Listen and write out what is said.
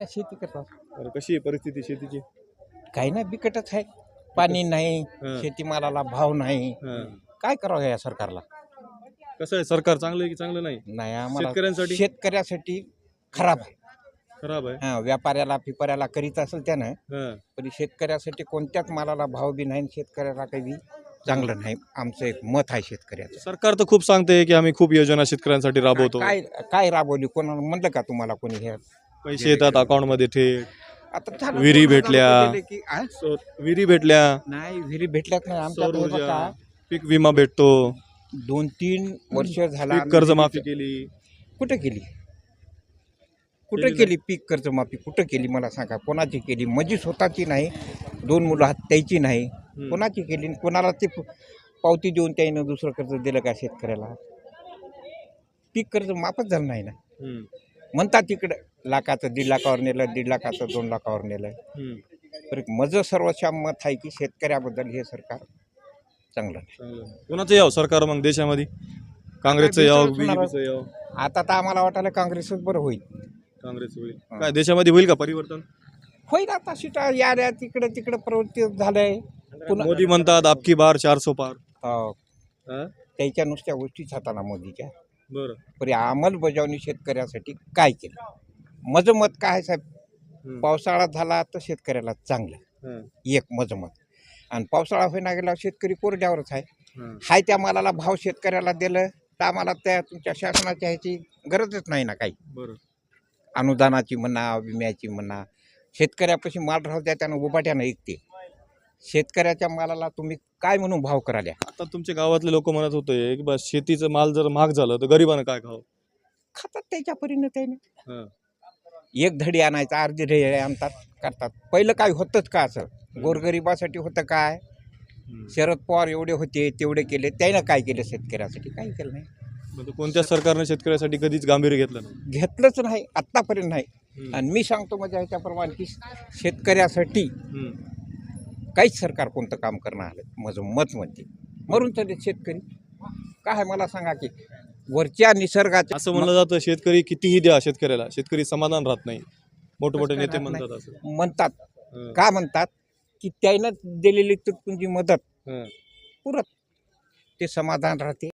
शेती करतात? बरं कशी आहे परिस्थिती शेतीची? काही नाही बिकटच आहे. पाणी नाही हं. शेतीमालाला भाव नाही. हां. काय करावं या सरकारला? कसं आहे सरकार चांगलं आहे की चांगलं नाही? नाही आम्हाला शेतकऱ्यांसाठी? शेतकऱ्यासाठी खराब आहे. खराब आहे? हा, व्यापाऱ्याला फिपाऱ्याला करीत असेल त्यानं हां. पण शेतकऱ्यासाठी कोणत्याच मालाला भाव बी नाही आणि शेतकऱ्याला काही बी चांगलं नाही. आमचं एक मत आहे शेतकऱ्याचं. सरकार तर खूप सांगते की आम्ही खूप योजना शेतकऱ्यांसाठी राबवतो. काय काय राबवली? कोणाला म्हणलं का तुम्हाला कोणी हे? पैसे येतात अकाउंटमध्ये थेट. आता झालं, विहिरी भेटल्या. रुपये दिले की, आ? सौ- विहिरी भेटल्या. नाही विहिरी भेटल्याच नाही आमच्या सौर ऊर्जा बघा, पीक विमा भेटतो. दोन तीन वर्ष झाला पीक कर्जमाफी केली. कुठं केली? कुठं केली केली पीक कर्जमाफी? कुठं केली मला सांगा. कोणाची केली? माझी स्वतःची नाही. दोन मुलं हात त्याची नाही. हम्म. कोणाची केली? आणि कोणाला ते प- पावती देऊन त्यानं दुसरं कर्ज दिलं का शेतकऱ्याला? पीक कर्ज माफच झालं नाही ना. हम्म. म्हणतात तिकडं लाखाचं दीड लाखावर नेलं दीड लाखाचं दोन लाखावर नेलं. तर माझं सर्वस्व मत आहे की शेतकऱ्याबद्दल हे सरकार चांगलं नाही. कोणाचं यावं सरकार मग देशामध्ये? काँग्रेसचं यावं. बीजेपीचं आता तर आम्हाला वाटायला काँग्रेसच बरं होईल. काँग्रेस होईल. हां. काय देशामध्ये होईल का परिवर्तन? होईल आता शिटा या तिकडे तिकडे प्रवृत्ती झालंय. पुन्हा मोदी म्हणतात आपकी बार चारसो पार. हो, हां? त्याच्या नुसत्या गोष्टीच हाताना मोदीच्या. बरं. पण या अंमलबजावणी शेतकऱ्यासाठी काय केलं? माझं मत काय आहे साहेब. पावसाळा झाला तर शेतकऱ्याला चांगलं. एक माझं मत आणि पावसाळा होईना गेला शेतकरी कोरड्यावरच आहे. हाय त्या मालाला भाव शेतकऱ्याला दिलं तर आम्हाला त्या तुमच्या शासनाच्या ह्याची गरजच नाही ना काही. बरं. अनुदानाची म्हणा विम्याची म्हणा शेतकऱ्यापाशी माल राहू द्या त्यानं उभाट्यानं ऐकते. शेतकऱ्याच्या मालाला तुम्ही काय म्हणून भाव कराल्या आता तुमच्या गावातले लोक म्हणत होते की बस शेतीचं माल जर महाग झालं तर गरिबानं काय खावं? खातात त्याच्या परीनं त्याने. हां. एक धडी आणायचा अर्धी धडी आणतात करतात. पहिलं काय होतंच का असं? गोरगरिबासाठी होतं काय? हम्म. शरद पवार एवढे होते तेवढे केले. त्यानं काय केलं शेतकऱ्यासाठी? काही केलं नाही. मग कोणत्या सरकारने शेतकऱ्यासाठी कधीच गांभीर्य घेतलं नाही? घेतलंच नाही आत्तापर्यंत नाही. हम्म. आणि मी सांगतो माझ्या ह्याच्याप्रमाणे की शेतकऱ्यासाठी हम्म. काहीच सरकार कोणतं काम करणार आलं माझं मत म्हणते. मरून तरी शेतकरी. काय मला सांगा की वरच्या निसर्गाच्या असं म्हणलं जातं शेतकरी कितीही द्या शेतकऱ्याला. शेतकरी समाधान राहत नाही. मोठे मोठे कसं काय नेते म्हणतात असं. म्हणतात. का म्हणतात? की त्यानं दिलेली तुमची मदत. पुरत. ते समाधान राहते.